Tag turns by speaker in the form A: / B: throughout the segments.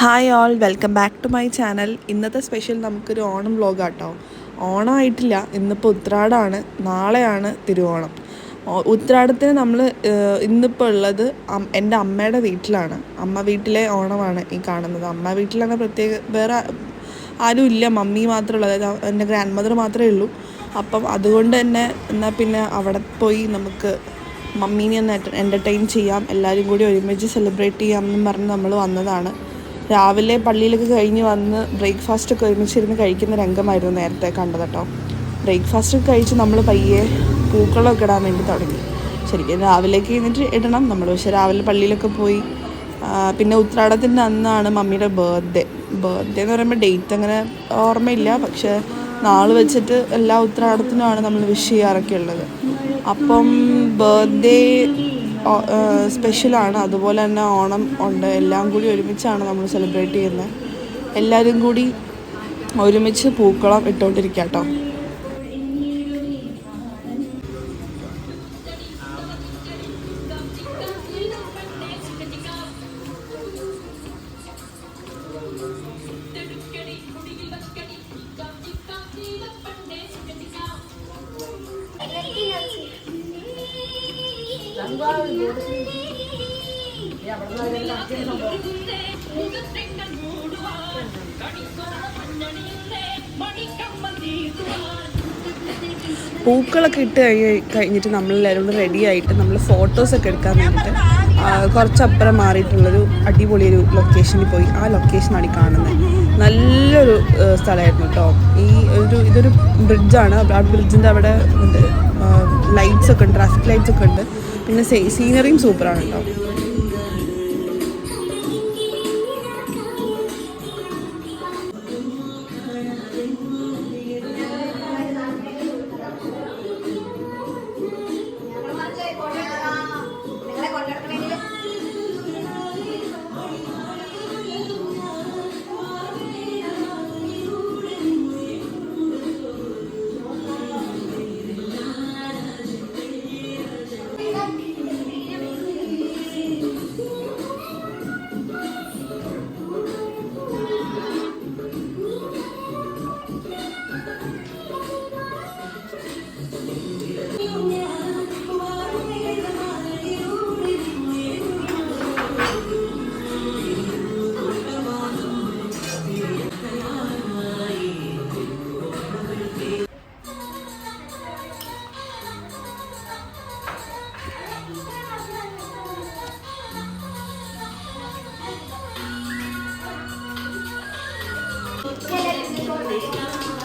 A: Hi all welcome back to my channel ഇന്നത്തെ special നമുക്കൊരു Onam vlog ആട്ടോ ഓണമായിട്ടില്ല ഇന്നിപ്പോൾ ഉത്രാടാണ്. നാളെയാണ് തിരുവോണം. ഉത്രാടത്തിന് നമ്മൾ ഇന്നിപ്പോൾ ഉള്ളത് എന്റെ അമ്മയുടെ വീട്ടിലാണ്. അമ്മ വീട്ടിലെ ഓണമാണ് ഈ കാണുന്നത്. അമ്മ വീട്ടിലാണ് പ്രത്യേക വേറെ ആരും ഇല്ല. മമ്മി മാത്രമേ ഉള്ളൂ. അതായത് എന്റെ ഗ്രാൻഡ് മദർ മാത്രമേ ഉള്ളൂ. അപ്പം അതുകൊണ്ട് തന്നെ എന്നാൽ പിന്നെ അവിടെ പോയി നമുക്ക് മമ്മീനെ ഒന്ന് എന്റർടൈൻ ചെയ്യാം. എല്ലാവരും കൂടി ഒരുമിച്ച് സെലിബ്രേറ്റ് ചെയ്യാം എന്നും പറഞ്ഞ് നമ്മൾ വന്നതാണ്. രാവിലെ പള്ളിയിലൊക്കെ കഴിഞ്ഞ് വന്ന് ബ്രേക്ക്ഫാസ്റ്റ് ഒക്കെ ഒരുമിച്ചിരുന്ന് കഴിക്കുന്ന രംഗമായിരുന്നു നേരത്തെ കണ്ടത് കേട്ടോ. ബ്രേക്ക്ഫാസ്റ്റ് ഒക്കെ കഴിച്ച് നമ്മൾ പയ്യെ പൂക്കളൊക്കെ ഇടാൻ വേണ്ടി തുടങ്ങി. ശരിക്കും രാവിലേക്ക് എന്നിട്ട് ഇടണം. നമ്മൾ പക്ഷെ രാവിലെ പള്ളിയിലൊക്കെ പോയി പിന്നെ ഉത്രാടത്തിന്റെ അന്നാണ് മമ്മിയുടെ ബർത്ത്ഡേ ബർത്ത്ഡേ എന്ന് പറയുമ്പോൾ ഡേറ്റ് അങ്ങനെ ഓർമ്മയില്ല. പക്ഷെ നാൾ വെച്ചിട്ട് എല്ലാ ഉത്രാടത്തിനുമാണ് നമ്മൾ വിഷ് ചെയ്യാറൊക്കെ ഉള്ളത്. അപ്പം ബർത്ത്ഡേ സ്പെഷ്യലാണ് അതുപോലെ തന്നെ ഓണം ഉണ്ട്. എല്ലാം കൂടി ഒരുമിച്ചാണ് നമ്മൾ സെലിബ്രേറ്റ് ചെയ്യുന്നത്. എല്ലാവരും കൂടി ഒരുമിച്ച് പൂക്കളം ഇട്ടുകൊണ്ടിരിക്കുക കേട്ടോ പൂക്കളൊക്കെ ഇട്ട് കഴിഞ്ഞ് കഴിഞ്ഞിട്ട് നമ്മളെല്ലാവരും കൂടെ റെഡി ആയിട്ട് നമ്മൾ ഫോട്ടോസൊക്കെ എടുക്കാൻ വേണ്ടിയിട്ട് കുറച്ചപ്പുറം മാറിയിട്ടുള്ളൊരു അടിപൊളിയൊരു ലൊക്കേഷനിൽ പോയി. ആ ലൊക്കേഷനാണ് ഈ കാണുന്നത് നല്ലൊരു സ്ഥലമായിരുന്നു കേട്ടോ ഈ ഒരു ഇതൊരു ബ്രിഡ്ജാണ് ആ ബ്രിഡ്ജിന്റെ അവിടെ ലൈറ്റ്സ് ഒക്കെ ഉണ്ട് ട്രാഫിക് ലൈറ്റ്സ് ഒക്കെ ഉണ്ട്. പിന്നെ സീനറിയും സൂപ്പറാണ് കേട്ടോ Quelle est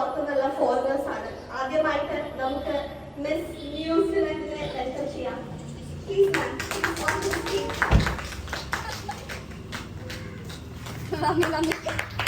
B: പുറത്തുനിന്നുള്ള ഫോറിനേഴ്സ് ആണ്. ആദ്യമായിട്ട് നമുക്ക് മിസ് ന്യൂസിലൻഡിനെ വെൽക്കം ചെയ്യാം. പ്ലീസ് മാം നന്ദി on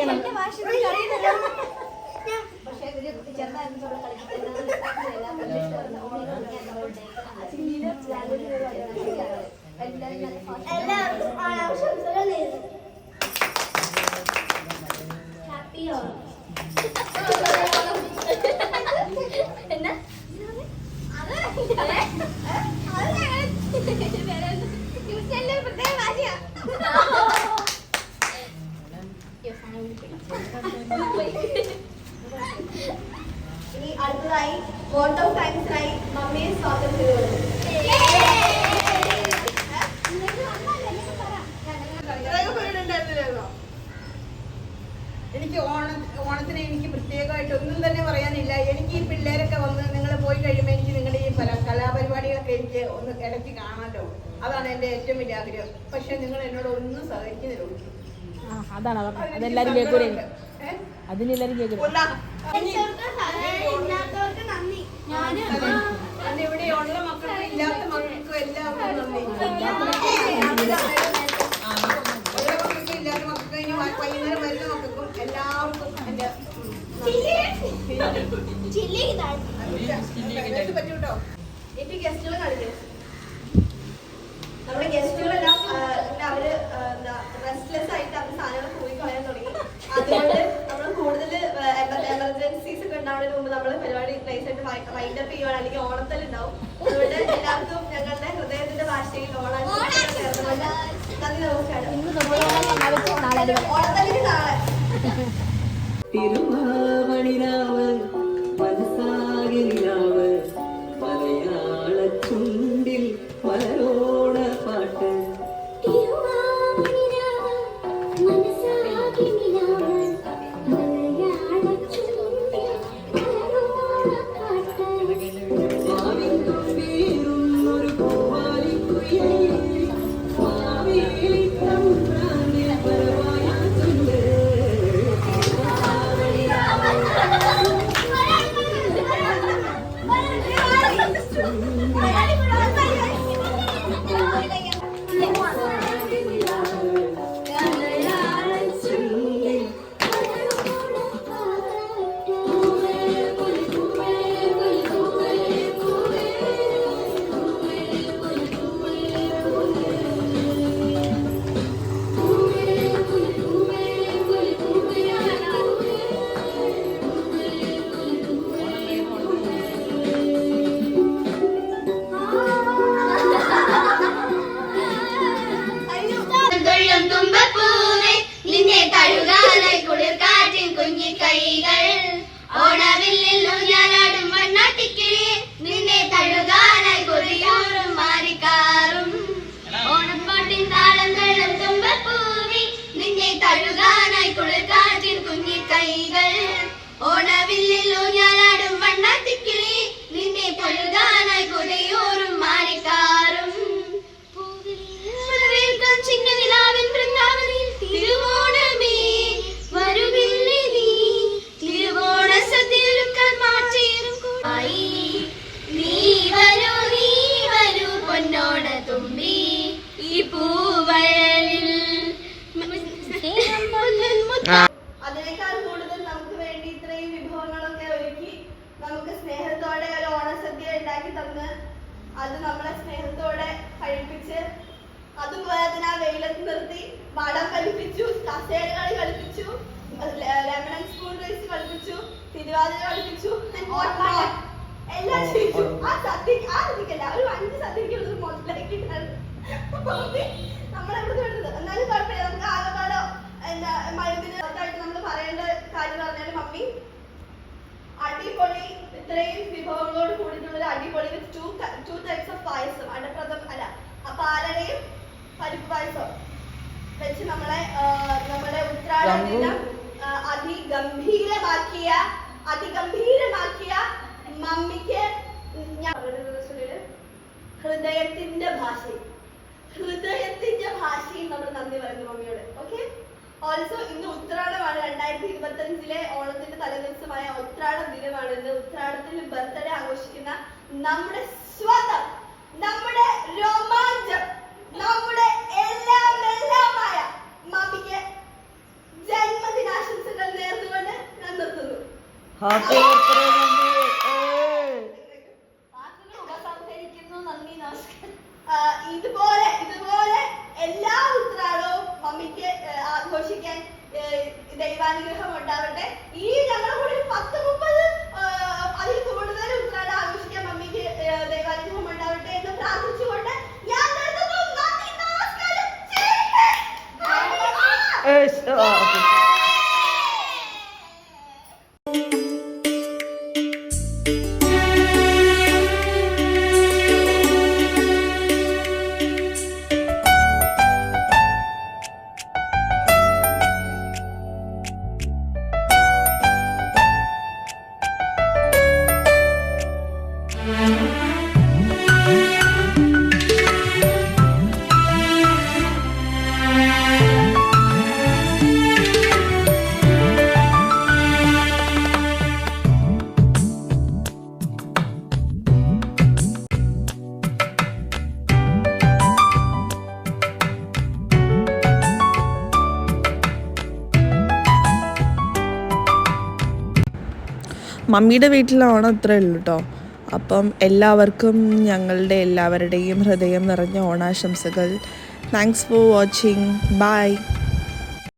C: എല്ലാവർക്കും ആശംസകൾ നേരുന്നു ഹാപ്പി ഓണം എന്നാ പ്രത്യേക ഭാഷയാ
B: ഇനി ഓഫ്
D: എനിക്ക് ഓണ ഓണത്തിന് എനിക്ക് പ്രത്യേകമായിട്ട് ഒന്നും തന്നെ പറയാനില്ല. എനിക്ക് ഈ പിള്ളേരൊക്കെ വന്ന് നിങ്ങൾ പോയി കഴിയുമ്പോൾ എനിക്ക് നിങ്ങളുടെ ഈ പല കലാപരിപാടികളൊക്കെ എനിക്ക് ഒന്ന് ഇടയ്ക്ക് കാണാമല്ലോ അതാണ് എന്റെ ഏറ്റവും വലിയ ആഗ്രഹം. പക്ഷെ നിങ്ങൾ എന്നോട് ഒന്നും സഹകരിക്കുന്നില്ല.
E: അതാണ് അവർ അതെല്ലാരും കേൾക്കൂലേ? അതിനെല്ലാരും കേൾക്കൂല?
B: എനിക്ക് ഗസ്റ്റുകൾ കാണിക്കാം. നമ്മുടെ ഗസ്റ്റുകളെല്ലാം അവർ എന്താ റെസ്റ്റ്ലെസ് ആയിട്ട് അവർ സാധനങ്ങൾ പോയി കളയാൻ തുടങ്ങി അതുകൊണ്ട് നമ്മൾ കൂടുതൽ എമർജൻസീസ് ഒക്കെ ഉണ്ടാവുന്നതിന് മുമ്പ് നമ്മൾ പരിപാടി പ്ലേസ് ആയിട്ട് വൈൻഡ് അപ്പ് ചെയ്യുവാണ്. അല്ലെങ്കിൽ ഓണത്തൽ ഉണ്ടാവും അതുകൊണ്ട് എല്ലാവർക്കും ഞങ്ങളുടെ ഹൃദയത്തിന്റെ ഭാഷയിൽ ഓണം നന്ദി നമസ്കാരം.
E: സമാപിച്ച് നാളെ.
C: കൈകൾ ഓണവില്ലിൽ ഞാനാടും മണ്ണാട്ടിക്കിളി. നിന്നെ തഴുകാനായി കൊറിയൂറും മാറിക്കാറും. ഓണപ്പാട്ടിൻ താളം തള്ളും തുമ്പപ്പൂവി. നിന്നെ തഴുകാനായി കുളിർക്കാറ്റിൻ കുഞ്ഞി കൈകൾ ഓണവില്ലിൽ ഞാനാടും മണ്ണാട്ടിക്കിളി. നിന്നെ തഴുകാനായി കൊറിയൂറും മാറിക്കാറും. വരവേൽക്കാൻ ചിങ്ങനിലാവിൻ
B: സ്നേഹത്തോടെ കഴിപ്പിച്ച് അതുപോലെ തന്നെ ആ വെയിലത്ത് നിർത്തി വടം കളിപ്പിച്ചു കസേര കളി കളിപ്പിച്ചു ലെമൺ സ്പൂൺ റൈസ് കളിപ്പിച്ചു തിരുവാതിര കളിപ്പിച്ചു? എല്ലാം ക്ഷണിച്ചു ആ സദ്യക്ക് ആ സദ്യക്കല്ല ഒരു അഞ്ച് സദ്യക്കുള്ളത് മുതലാക്കിയിട്ടാണ് മമ്മി നമ്മളെവിടെ വേണ്ടത് എന്നാലും കുഴപ്പമില്ല. നമുക്ക് ആകെപ്പാടോ എന്താ മരുന്നിന് നമ്മൾ പറയേണ്ട കാര്യം പറഞ്ഞാൽ മമ്മി അടിപൊളി ഇത്രയും വിഭവങ്ങളോട് കൂടിയിട്ടുള്ള ഒരു അടിപൊളി two two types of payasam. Adapradhaman അല്ല പാലനയും പരിപ്പ് പായസവും വെച്ച് നമ്മളെ നമ്മുടെ ഉത്രാട ദിനം ആ, അതിഗംഭീരമാക്കിയ അതിഗംഭീരമാക്കിയ മമ്മിക്ക് ഞാൻ ഹൃദയത്തിന്റെ ഭാഷയും ഹൃദയത്തിന്റെ ഭാഷയും നമ്മൾ നന്ദി പറയുന്നു മമ്മിയോട്. ഓക്കെ ഓൾസോ ഇന്ന് ഉത്രാടമാണ് രണ്ടായിരത്തി ഇരുപത്തി അഞ്ചിലെ ഓണത്തിന്റെ തലേദിവസമായ ഉത്രാടം ദിനമാണ് ഇന്ന് ഉത്രാടത്തിൽ ബർത്ത്ഡേ ആഘോഷിക്കുന്ന നമ്മുടെ സ്വതം നമ്മുടെ രോമാഞ്ചം നമ്മുടെ എല്ലാം എല്ലാമായ മമ്മിക്ക് ജന്മദിനാശംസകൾ നേർന്നുകൊണ്ട് ഞാൻ നിർത്തുന്നു. ഇതുപോലെ ഇതുപോലെ എല്ലാ ഉത്രാടവും മമ്മിക്ക് ആ, ആഘോഷിക്കാൻ ആ, ദൈവാനുഗ്രഹം ഉണ്ടാവട്ടെ. ഈ ഞങ്ങളുടെ
A: മമ്മിയുടെ വീട്ടിലാണ് അത്രേ ഉള്ളൂ കേട്ടോ അപ്പം എല്ലാവർക്കും ഞങ്ങളുടെ എല്ലാവരുടെയും ഹൃദയം നിറഞ്ഞ ഓണാശംസകൾ. Thanks for watching bye